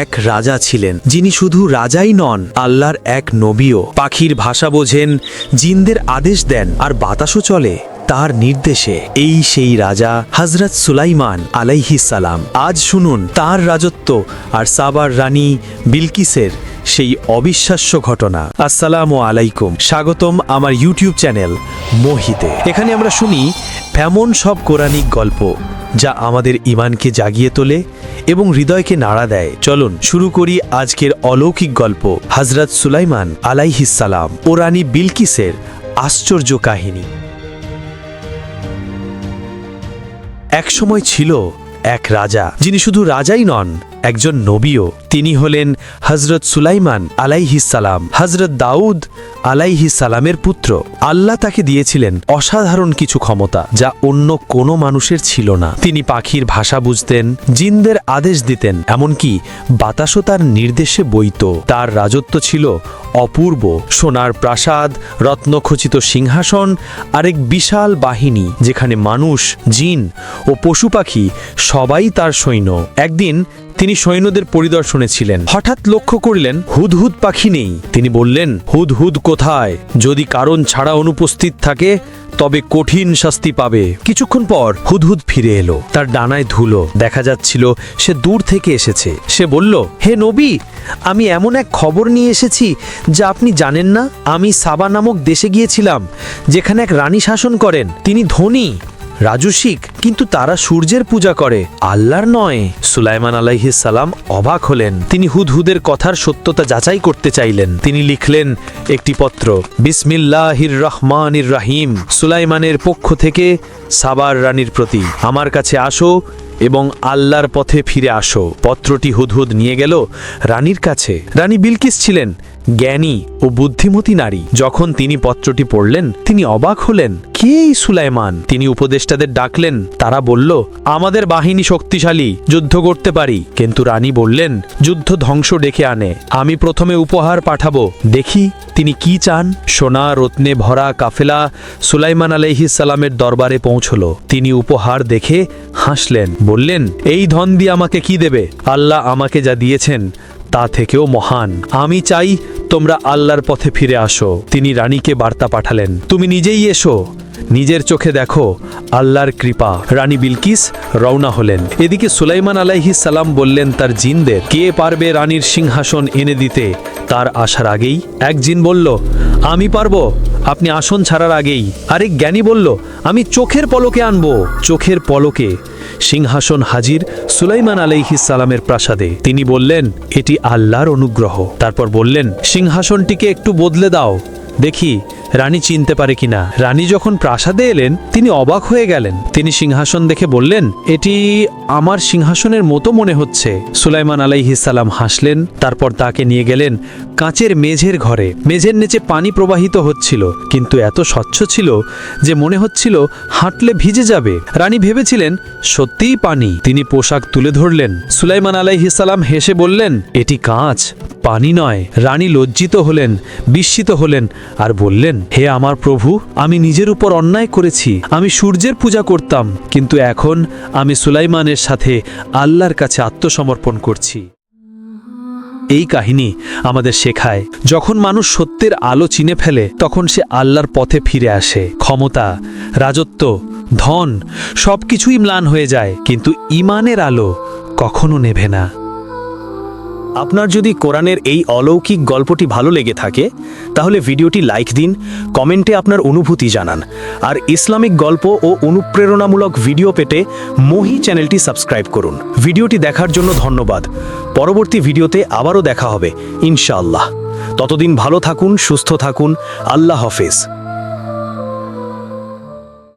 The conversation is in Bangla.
এক রাজা ছিলেন, যিনি শুধু রাজাই নন, আল্লাহর এক নবীও। পাখির ভাষা বোঝেন, জিনদের আদেশ দেন, আর বাতাসও চলে। তার নির্দেশে এই সেই রাজা হজরত সুলাইমান আলাইহি সালাম। আজ শুনুন, তার রাজত্ব আর সাবার রানী বিলকিসের সেই অবিশ্বাস্য ঘটনা। আসসালামু আলাইকুম, স্বাগতম আমার ইউটিউব চ্যানেল মোহিতে। এখানে আমরা শুনি এমন সব কোরআনিক গল্প। যা আমাদের ইমানকে জাগিয়ে তোলে এবং হৃদয়কে নাড়া দেয়। চলুন, শুরু করি আজকের অলৌকিক গল্প। হজরত সুলাইমান আলাইহিসালাম ও রানী বিলকিসের আশ্চর্য কাহিনী। একসময় ছিল এক রাজা, যিনি শুধু রাজাই নন, একজন নবীও। তিনি হলেন হজরত সুলাইমান আলাইহিসালাম হজরত দাউদ আলাইহিসালামের পুত্র। আল্লাহ তাকে দিয়েছিলেন অসাধারণ কিছু ক্ষমতা যা অন্য কোনো মানুষের ছিল না। তিনি পাখির ভাষা বুঝতেন, জিনদের আদেশ দিতেন, এমনকি বাতাসও তার নির্দেশে বইত তার রাজত্ব ছিল অপূর্ব। সোনার প্রাসাদ, রত্নখচিত সিংহাসন, আরেক বিশাল বাহিনী, যেখানে মানুষ, জিন ও পশু পাখি সবাই তার সৈন্য। একদিন তিনি সৈন্যদের পরিদর্শনে ছিলেন। হঠাৎ লক্ষ্য করলেন, হুদহুদ পাখি নেই। তিনি বললেন, হুদহুদ কোথায়? যদি কারণ ছাড়া অনুপস্থিত থাকে, তবে কঠিন শাস্তি পাবে। কিছুক্ষণ পর হুদহুদ ফিরে এলো। তার ডানায় ধুলো। দেখা যাচ্ছিল, সে দূর থেকে এসেছে। সে বলল, হে নবী, আমি এমন এক খবর নিয়ে এসেছি যা আপনি জানেন না? আমি সাবা নামক দেশে গিয়েছিলাম, যেখানে এক রানী শাসন করেন। তিনি ধনী রাজুশিক কিন্তু তারা সূর্যের পূজা করে, আল্লাহর নয়। সুলাইমান সালাম অবাক হলেন। তিনি হুদহুদের কথার সত্যতা যাচাই করতে চাইলেন। তিনি লিখলেন একটি পত্র, বিসমিল্লাহির রহমানির রাহিম। সুলাইমানের পক্ষ থেকে সাবার রানীর প্রতি, আমার কাছে আসো এবং আল্লাহর পথে ফিরে আসো। পত্রটি হুদহুদ নিয়ে গেল রানীর কাছে। রানী বিলকিস ছিলেন। জ্ঞানী ও বুদ্ধিমতী নারী। যখন তিনি পত্রটি পড়লেন, তিনি অবাক হলেন। কে এই সুলাইমান? তিনি উপদেষ্টাদের ডাকলেন। তারা বলল, আমাদের বাহিনী শক্তিশালী, যুদ্ধ করতে পারি। কিন্তু রানী বললেন, যুদ্ধ ধ্বংস ডেকে আনে। আমি প্রথমে উপহার পাঠাবো। দেখি তিনি কি চান? সোনা, রত্নে ভরা কাফেলা সুলাইমান সালামের দরবারে পৌঁছল। তিনি উপহার দেখে হাসলেন, বললেন, এই ধন দিয়ে আমাকে কি দেবে? আল্লাহ আমাকে যা দিয়েছেন তা থেকেও মহান। আমি চাই তোমরা আল্লাহর পথে ফিরে আসো। তিনি রানীকে বার্তা পাঠালেন, তুমি নিজেই এসো। নিজের চোখে দেখো আল্লাহর কৃপা। রানী বিলকিস রওনা হলেন। এদিকে সুলাইমান আলাইহিস সালাম বললেন তার জিনদের, কে পারবে রানীর সিংহাসন এনে দিতে? তার আসার আগেই এক জিন বলল, আমি পারব। আপনি আসন ছাড়ার আগেই। আরেক জ্ঞানী বলল, আমি চোখের পলকে আনব। চোখের পলকে সিংহাসন হাজির সুলাইমান আলাইহিস সালামের প্রাসাদে। তিনি বললেন, এটি আল্লাহর অনুগ্রহ। তারপর বললেন, সিংহাসনটিকে একটু বদলে দাও। দেখি, রানী চিনতে পারে কিনা। রানী যখন প্রাসাদে এলেন, তিনি অবাক হয়ে গেলেন। তিনি সিংহাসন দেখে বললেন, এটি আমার সিংহাসনের মতো মনে হচ্ছে। সুলাইমান আলাইহিসাল্লাম হাসলেন, তারপর তাকে নিয়ে গেলেন কাঁচের মেঝের ঘরে। মেঝের নিচে পানি প্রবাহিত হচ্ছিল, কিন্তু এত স্বচ্ছ ছিল যে মনে হচ্ছিল হাঁটলে ভিজে যাবে। রানী ভেবেছিলেন, সত্যিই পানি। তিনি পোশাক তুলে ধরলেন। সুলাইমান আলাইহিসাল্লাম হেসে বললেন, এটি কাঁচ। পানি নয়, রানী লজ্জিত হলেন, বিস্মিত হলেন আর বললেন, হে আমার প্রভু, আমি নিজের উপর অন্যায় করেছি, আমি সূর্যের পূজা করতাম, কিন্তু এখন আমি সুলাইমানের সাথে আল্লাহর কাছে আত্মসমর্পণ করছি। এই কাহিনী আমাদের শেখায়, যখন মানুষ সত্যের আলো চিনে ফেলে, তখন সে আল্লাহর পথে ফিরে আসে। ক্ষমতা, রাজত্ব, ধন সবকিছুই ম্লান হয়ে যায়, কিন্তু ইমানের আলো কখনো নেভে না। আপনার যদি কোরআনের এই অলৌকিক গল্পটি ভালো লেগে থাকে, তাহলে ভিডিওটি লাইক দিন, কমেন্টে আপনার অনুভূতি জানান, আর ইসলামিক গল্প ও অনুপ্রেরণামূলক ভিডিও পেতে মহি চ্যানেলটি সাবস্ক্রাইব করুন। ভিডিওটি দেখার জন্য ধন্যবাদ। পরবর্তী ভিডিওতে আবারও দেখা হবে, ইনশাআল্লাহ। ততদিন ভালো থাকুন, সুস্থ থাকুন, আল্লাহ হাফেজ।